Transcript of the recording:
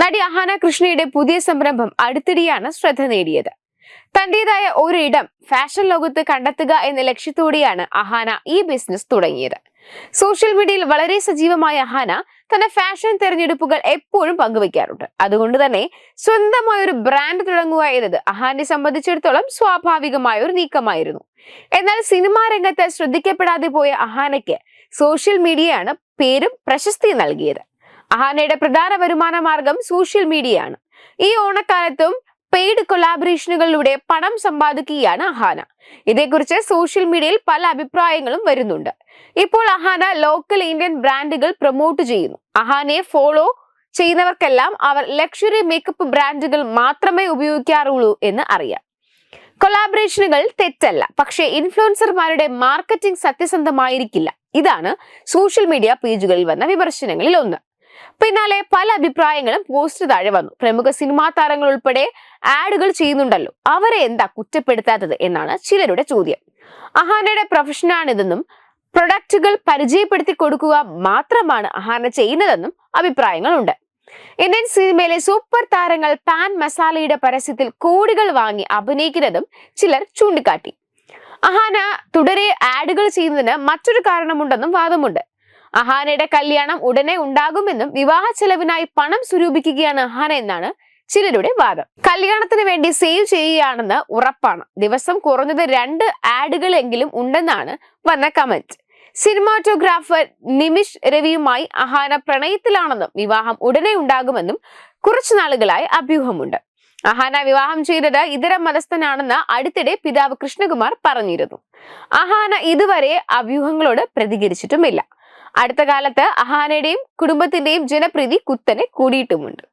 നടി അഹാന കൃഷ്ണയുടെ പുതിയ സംരംഭം അടുത്തിടെയാണ് ശ്രദ്ധ നേടിയത്. തന്റേതായ ഒരിടം ഫാഷൻ ലോകത്ത് കണ്ടെത്തുക എന്ന ലക്ഷ്യത്തോടെയാണ് അഹാന ഈ ബിസിനസ് തുടങ്ങിയത്. സോഷ്യൽ മീഡിയയിൽ വളരെ സജീവമായ അഹാന തന്റെ ഫാഷൻ തിരഞ്ഞെടുപ്പുകൾ എപ്പോഴും പങ്കുവയ്ക്കാറുണ്ട്. അതുകൊണ്ട് തന്നെ സ്വന്തമായ ഒരു ബ്രാൻഡ് തുടങ്ങുക എന്നത് അഹാനെ സംബന്ധിച്ചിടത്തോളം സ്വാഭാവികമായ ഒരു നീക്കമായിരുന്നു. എന്നാൽ സിനിമാ രംഗത്ത് ശ്രദ്ധിക്കപ്പെടാതെ പോയ അഹാനയ്ക്ക് സോഷ്യൽ മീഡിയയാണ് പേരും പ്രശസ്തിയും നൽകിയത്. അഹാനയുടെ പ്രധാന വരുമാന മാർഗം സോഷ്യൽ മീഡിയയാണ്. ഈ ഓണക്കാലത്തും പെയ്ഡ് കൊലാബറേഷനുകളിലൂടെ പണം സമ്പാദിക്കുകയാണ് അഹാന. ഇതേക്കുറിച്ച് സോഷ്യൽ മീഡിയയിൽ പല അഭിപ്രായങ്ങളും വരുന്നുണ്ട്. ഇപ്പോൾ അഹാന ലോക്കൽ ഇന്ത്യൻ ബ്രാൻഡുകൾ പ്രൊമോട്ട് ചെയ്യുന്നു. അഹാനയെ ഫോളോ ചെയ്യുന്നവർക്കെല്ലാം അവർ ലക്ഷറി മേക്കപ്പ് ബ്രാൻഡുകൾ മാത്രമേ ഉപയോഗിക്കാറുള്ളൂ എന്ന് അറിയാം. കൊലാബറേഷനുകൾ തെറ്റല്ല. പക്ഷേ ഇൻഫ്ലുവൻസർമാരുടെ മാർക്കറ്റിംഗ് സത്യസന്ധമായിരിക്കില്ല. ഇതാണ് സോഷ്യൽ മീഡിയ പേജുകളിൽ വന്ന വിമർശനങ്ങളിൽ ഒന്ന്. പിന്നാലെ പല അഭിപ്രായങ്ങളും പോസ്റ്റ് താഴെ വന്നു. പ്രമുഖ സിനിമാ താരങ്ങൾ ഉൾപ്പെടെ ആഡുകൾ ചെയ്യുന്നുണ്ടല്ലോ. അവരെ എന്താ കുറ്റപ്പെടുത്താത്തത് എന്നാണ് ചിലരുടെ ചോദ്യം. അഹാനയുടെ പ്രൊഫഷനാണിതെന്നും പ്രൊഡക്റ്റുകൾ പരിചയപ്പെടുത്തി കൊടുക്കുക മാത്രമാണ് അഹാന ചെയ്യുന്നതെന്നും അഭിപ്രായങ്ങളുണ്ട്. ഇന്ത്യൻ സിനിമയിലെ സൂപ്പർ താരങ്ങൾ പാൻ മസാലയുടെ പരസ്യത്തിൽ കോടികൾ വാങ്ങി അഭിനയിക്കുന്നതും ചിലർ ചൂണ്ടിക്കാട്ടി. അഹാന തുടരെ ആഡുകൾ ചെയ്യുന്നതിന് മറ്റൊരു കാരണമുണ്ടെന്നും വാദമുണ്ട്. അഹാനയുടെ കല്യാണം ഉടനെ ഉണ്ടാകുമെന്നും വിവാഹ ചെലവിനായി പണം സ്വരൂപിക്കുകയാണ് അഹാന എന്നാണ് ചിലരുടെ വാദം. കല്യാണത്തിന് വേണ്ടി സേവ് ചെയ്യുകയാണെന്ന് ഉറപ്പാണ്. ദിവസം കുറഞ്ഞത് രണ്ട് ആഡുകളെങ്കിലും ഉണ്ടെന്നാണ് വന്ന കമന്റ് സിനിമാറ്റോഗ്രാഫർ നിമിഷ് രവിയുമായി അഹാന പ്രണയത്തിലാണെന്നും വിവാഹം ഉടനെ ഉണ്ടാകുമെന്നും കുറച്ചു നാളുകളായി അഭ്യൂഹമുണ്ട്. അഹാന വിവാഹം ചെയ്തത് ഇതര മതസ്ഥനാണെന്ന് അടുത്തിടെ പിതാവ് കൃഷ്ണകുമാർ പറഞ്ഞിരുന്നു. അഹാന ഇതുവരെ അഭ്യൂഹങ്ങളോട് പ്രതികരിച്ചിട്ടുമില്ല. അടുത്ത കാലത്ത് അഹാനയുടെയും കുടുംബത്തിന്റെയും ജനപ്രീതി കുത്തനെ കൂടിയിട്ടുമുണ്ട്.